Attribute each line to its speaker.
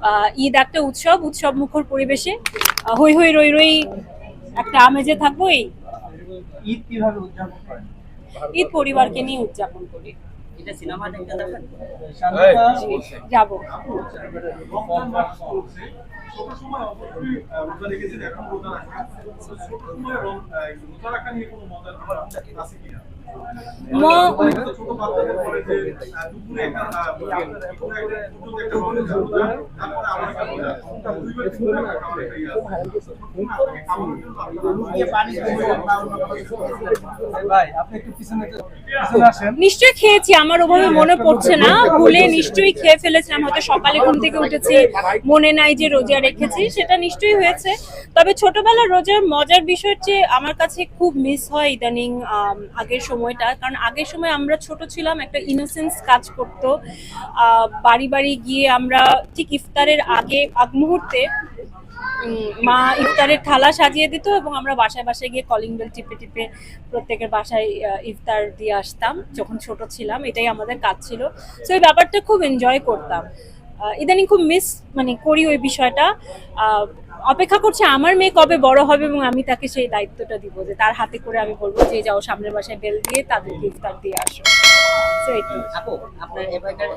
Speaker 1: আহ, ঈদ একটা উৎসব উৎসব মুখর পরিবেশে হই হই রই রই একটা আমেজে থাকব এই
Speaker 2: ঈদ কীভাবে উদযাপন করেন?
Speaker 1: ঈদ পরিবারকে নিয়ে উদযাপন করি। যাব।
Speaker 3: ছোট সময় দুপুরে একটা দুপুরে একটা
Speaker 1: নিশ্চয়ই খেয়েছি, আমার ওভাবে মনে পড়ছে না। ভুলে নিশ্চয়ই খেয়ে ফেলেছিলাম, হয়তো সকালে ঘুম থেকে উঠেছি, মনে নাই যে রোজা রেখেছি, সেটা নিশ্চয়ই হয়েছে। তবে ছোটবেলার রোজার মজার বিষয় চেয়ে আমার কাছে খুব মিস হয় ইদানিং আগের সময়টা। কারণ আগের সময় আমরা ছোট ছিলাম, একটা ইনোসেন্স কাজ করতো। বাড়ি বাড়ি গিয়ে আমরা ঠিক ইফতারের আগে আগ মুহূর্তে মা ইফতারের থালা সাজিয়ে দিত এবং আমরা বাসায় বাসায় গিয়ে কলিং বেল টিপে টিপে প্রত্যেকের বাসায় ইফতার দিয়ে আসতাম যখন ছোট ছিলাম, এটাই আমাদের কাজ ছিল। সো এই ব্যাপারটা খুব এনজয় করতাম। ইদানিং খুব মিস মানে করি ওই বিষয়টা। অপেক্ষা করছে আমার মেয়ে কবে বড় হবে এবং আমি তাকে সেই দায়িত্বটা দিব যে তার হাতে করে আমি বলব যে যাও সামনের বাসায় বেল দিয়ে তাদেরকে ইফতার দিয়ে আসো।
Speaker 4: আপনার এবারকার